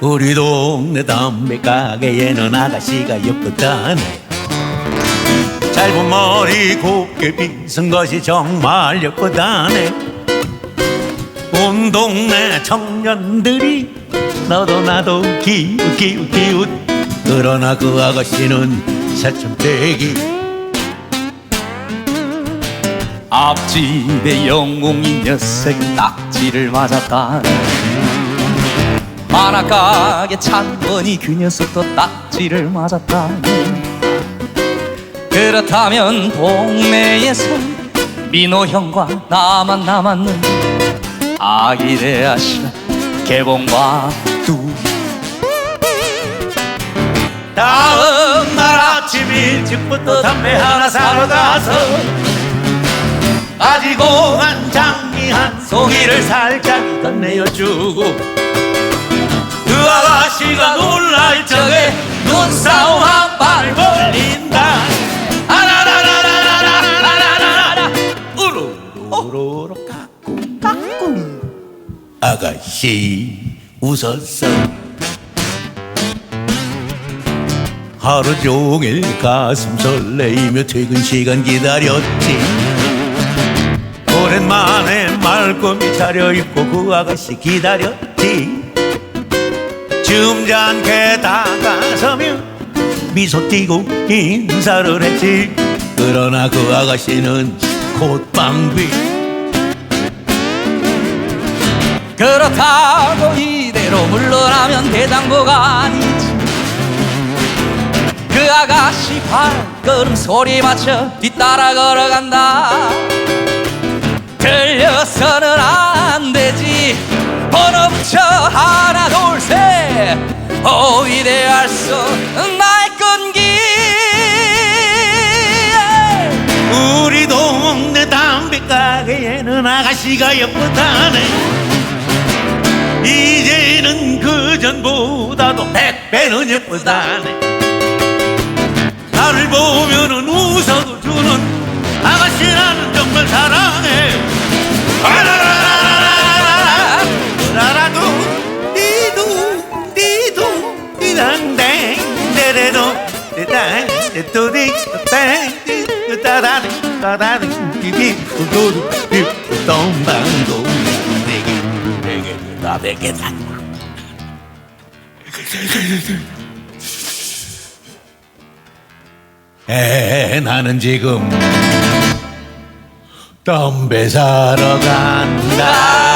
우리 동네 담배 가게에는 아가씨가 예쁘다네 짧은 머리 곱게 빗은 것이 정말 예쁘다네 온 동네 청년들이 너도 나도 기웃 기웃 기웃. 그러나 그 아가씨는 새참대기. 앞집에 영웅인 녀석 낙지를 맞았다 만화가게 찬원이 그 녀석도 낙지를 맞았다 그렇다면 동네에서 민호 형과 나만 남았는 아기대 아씨 개봉과 두. 다음 날 아침 일찍부터 담배 하나 사러 가서 가지고 간 장미 한 송이를 살짝 건네여주고 그 아가씨가 놀랄 적에 눈싸움 한발 벌린다. 아라라라라라라라라라 우르르르 까꿍 까꿍. 아가씨 웃었어. 하루 종일 가슴 설레이며 퇴근 시간 기다렸지. 오랜만에 말끔히 차려입고 그 아가씨 기다렸지 줌잔게 다가서며 미소 띠고 인사를 했지. 그러나 그 아가씨는 콧방귀. 그렇다고 이대로 물러나면 대장부가 아니지. 그 아가씨 발걸음 소리 맞춰 뒤따라 걸어간다. 들려서는 안 되지. 번호 붙여 하나 둘셋 오위대할 수 나의 끈기. 우리 동네 담배 가게에는 아가씨가 예쁘다네. 이제는 그 전보다도 백배는 예쁘다네. 나를 보면은 웃어도 주는 아가씨 나는 정말 사랑 Sereno, de tan, de todo, de tan, de tarán, tarán, vivir, todo, tomando. 나 뵙겠다. 에 나는 지금 담배 사러 간다.